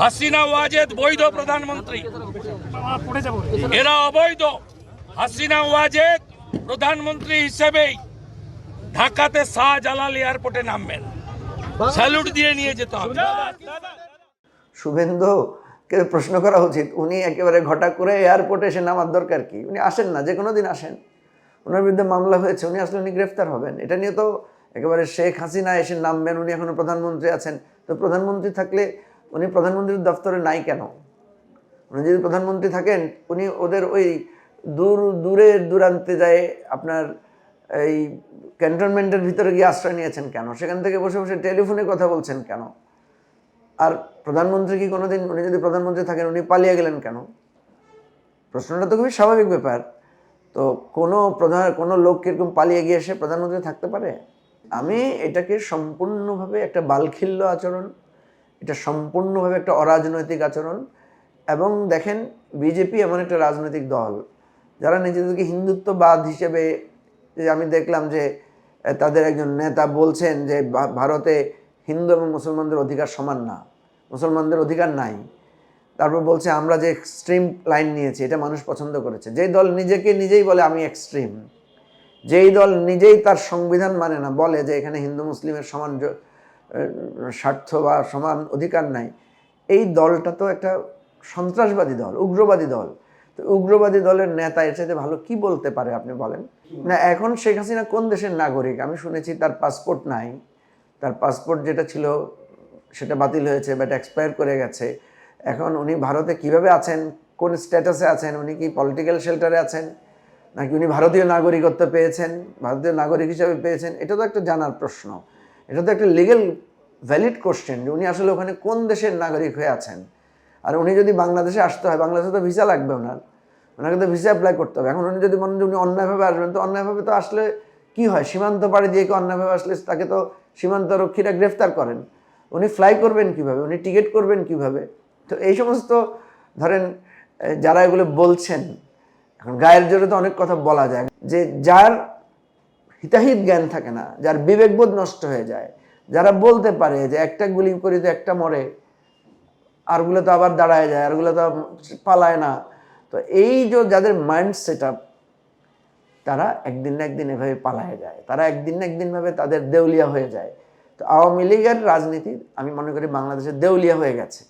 হাসিনা ওয়াজেদ বৈধ প্রধানমন্ত্রী। এরা অবৈধ। হাসিনা ওয়াজেদ প্রধানমন্ত্রী হিসেবেই ঢাকাতে শাহজালাল এয়ারপোর্টে নামবেন। স্যালুট দিয়ে নিয়ে যেতে হবে। শুভেন্দুকে প্রশ্ন করা উচিত, উনি একেবারে ঘটা করে এয়ারপোর্টে এসে নামার দরকার কি? উনি আসেন না যে কোনো দিন আসেন। ওনার বিরুদ্ধে মামলা হয়েছে, উনি আসলে উনি গ্রেফতার হবেন। এটা নিয়ে তো একেবারে শেখ হাসিনা এসে নামবেন, উনি এখনও প্রধানমন্ত্রী আছেন। তো প্রধানমন্ত্রী থাকলে উনি প্রধানমন্ত্রীর দফতরে নাই কেন? উনি যদি প্রধানমন্ত্রী থাকেন, উনি ওদের ওই দূর দূরের দূরান্তে যায় আপনার এই ক্যান্টনমেন্টের ভিতরে গিয়ে আশ্রয় নিয়েছেন কেন? সেখান থেকে বসে বসে টেলিফোনে কথা বলছেন কেন? আর প্রধানমন্ত্রী কি কোনোদিন, উনি যদি প্রধানমন্ত্রী থাকেন, উনি পালিয়ে গেলেন কেন? প্রশ্নটা তো খুবই স্বাভাবিক ব্যাপার। তো কোনো প্রধান, কোনো লোক কীরকম পালিয়ে গিয়ে এসে প্রধানমন্ত্রী থাকতে পারে? আমি এটাকে সম্পূর্ণভাবে একটা বালখিল্য আচরণ এটা সম্পূর্ণভাবে একটা অরাজনৈতিক আচরণ। এবং দেখেন বিজেপি এমন একটা রাজনৈতিক দল, যারা নিজেদেরকে হিন্দুত্ববাদ হিসেবে আমি দেখলাম যে তাদের একজন নেতা বলছেন যে ভারতে হিন্দু এবং মুসলমানদের অধিকার সমান না, মুসলমানদের অধিকার নাই। তারপর বলছে, আমরা যে এক্সট্রিম লাইন নিয়েছি, এটা মানুষ পছন্দ করেছে। যেই দল নিজেকে নিজেই বলে, আমি এক্সট্রিম যেই দল নিজেই তার সংবিধান মানে না, বলে যে, এখানে হিন্দু, মুসলিমের সমান স্বার্থ বা সমান অধিকার নাই। এই দলটা তো একটা সন্ত্রাসবাদী দল, উগ্রবাদী দল। তো উগ্রবাদী দলের নেতা এর ভালো কি বলতে পারে আপনি বলেন? না, এখন শেখ হাসিনা কোন দেশের নাগরিক? আমি শুনেছি তার পাসপোর্ট নাই। তার পাসপোর্ট যেটা ছিল, সেটা বাতিল হয়েছে বাট এক্সপায়ার করে গেছে। এখন উনি ভারতে কীভাবে আছেন? কোন স্ট্যাটাসে আছেন? উনি কি পলিটিক্যাল শেল্টারে আছেন? নাকি উনি ভারতীয় নাগরিকত্ব পেয়েছেন? ভারতীয় নাগরিক হিসাবে পেয়েছেন? এটা তো একটা জানার প্রশ্ন। এটা তো একটা লিগেল ভ্যালিড কোশ্চেন যে উনি আসলে ওখানে কোন দেশের নাগরিক হয়ে আছেন? আর উনি যদি বাংলাদেশে আসতে হয়, বাংলাদেশে তো ভিসা লাগবে ওনার। ওনাকে তো ভিসা অ্যাপ্লাই করতে হবে। এখন উনি যদি মনে উনি অন্যায়ভাবে আসবেন, তো অন্যায়ভাবে তো আসলে কি হয়? সীমান্ত পাড়ি দিয়ে কি অন্যায়ভাবে আসলে তাকে তো সীমান্ত রক্ষীরা গ্রেফতার করেন। উনি ফ্লাই করবেন কীভাবে? উনি টিকিট করবেন কীভাবে? তো এই সমস্ত, ধরেন যারা এগুলো বলছেন, এখন গায়ের জোরে তো অনেক কথা বলা যায়। যে যার হিতাহিত জ্ঞান থাকে না, যার বিবেকবোধ নষ্ট হয়ে যায়। যারা বলতে পারে যে একটা গুলি করি তো একটা মরে, আরগুলো তো আবার দাঁড়ায় যায়, আরগুলো তো পালায় না। তো এই যে যাদের মাইন্ড সেট আপ তারা একদিন না একদিন এভাবে পালায় যায়। তারা একদিন না একদিন ভাবে তাদের দেউলিয়া হয়ে যায়। তো আওয়ামী লীগের রাজনীতি, আমি মনে করি বাংলাদেশে দেউলিয়া হয়ে গেছে।